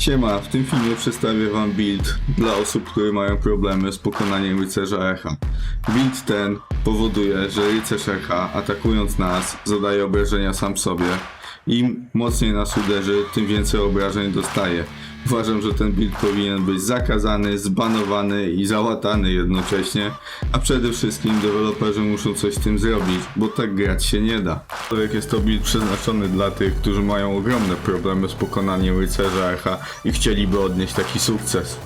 Siema, w tym filmie przedstawię wam build dla osób, które mają problemy z pokonaniem rycerza echa. Build ten powoduje, że rycerz echa atakując nas zadaje obrażenia sam sobie. Im mocniej nas uderzy, tym więcej obrażeń dostaje. Uważam, że ten build powinien być zakazany, zbanowany i załatany jednocześnie, a przede wszystkim deweloperzy muszą coś z tym zrobić, bo tak grać się nie da. Aczkolwiek jest to build przeznaczony dla tych, którzy mają ogromne problemy z pokonaniem rycerza echa i chcieliby odnieść taki sukces.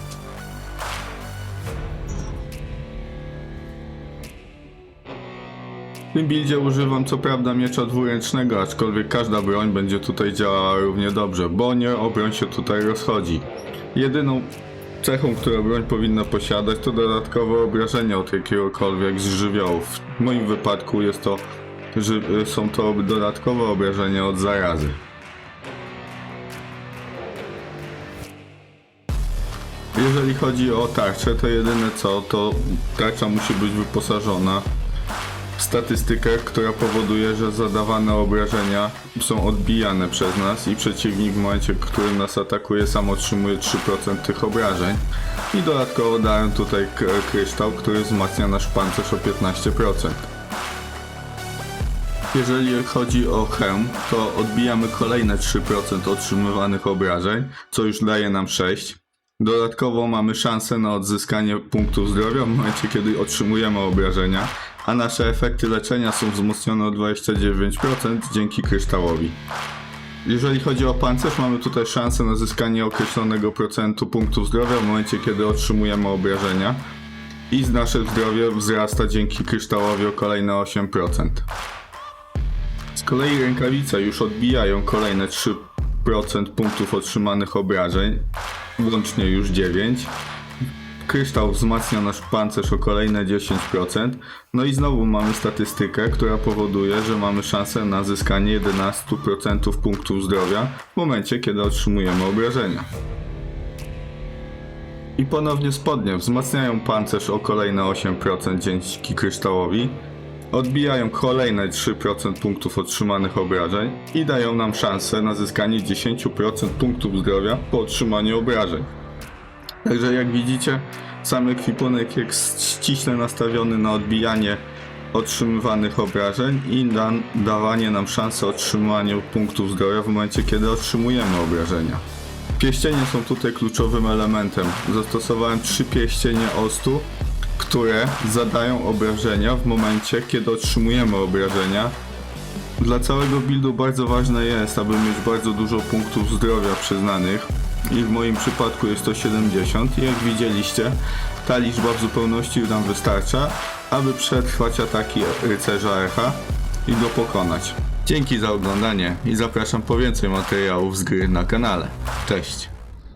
W tym buildzie używam co prawda miecza dwuręcznego, aczkolwiek każda broń będzie tutaj działała równie dobrze, bo nie o broń się tutaj rozchodzi. Jedyną cechą, którą broń powinna posiadać to dodatkowe obrażenia od jakiegokolwiek z żywiołów. W moim wypadku jest to, są to dodatkowe obrażenia od zarazy. Jeżeli chodzi o tarczę, to jedyne co, to tarcza musi być wyposażona statystykę, która powoduje, że zadawane obrażenia są odbijane przez nas i przeciwnik w momencie, w którym nas atakuje sam otrzymuje 3% tych obrażeń. I dodatkowo dają tutaj kryształ, który wzmacnia nasz pancerz o 15%. Jeżeli chodzi o hełm, to odbijamy kolejne 3% otrzymywanych obrażeń, co już daje nam 6. Dodatkowo mamy szansę na odzyskanie punktów zdrowia w momencie, kiedy otrzymujemy obrażenia, a nasze efekty leczenia są wzmocnione o 29% dzięki kryształowi. Jeżeli chodzi o pancerz, mamy tutaj szansę na zyskanie określonego procentu punktów zdrowia w momencie, kiedy otrzymujemy obrażenia i nasze zdrowie wzrasta dzięki kryształowi o kolejne 8%. Z kolei rękawice już odbijają kolejne 3% punktów otrzymanych obrażeń, łącznie już 9. Kryształ wzmacnia nasz pancerz o kolejne 10%. No i znowu mamy statystykę, która powoduje, że mamy szansę na zyskanie 11% punktów zdrowia w momencie, kiedy otrzymujemy obrażenia. I ponownie spodnie wzmacniają pancerz o kolejne 8% dzięki kryształowi, odbijają kolejne 3% punktów otrzymanych obrażeń i dają nam szansę na zyskanie 10% punktów zdrowia po otrzymaniu obrażeń. Także jak widzicie, sam ekwipunek jest ściśle nastawiony na odbijanie otrzymywanych obrażeń i da, dawanie nam szansy otrzymania punktów zdrowia w momencie, kiedy otrzymujemy obrażenia. Pierścienie są tutaj kluczowym elementem. Zastosowałem trzy pierścienie ostu, które zadają obrażenia w momencie, kiedy otrzymujemy obrażenia. Dla całego buildu bardzo ważne jest, aby mieć bardzo dużo punktów zdrowia przyznanych i w moim przypadku jest to 70 i jak widzieliście, ta liczba w zupełności nam wystarcza, aby przetrwać ataki rycerza echa i go pokonać. Dzięki za oglądanie i zapraszam po więcej materiałów z gry na kanale. Cześć!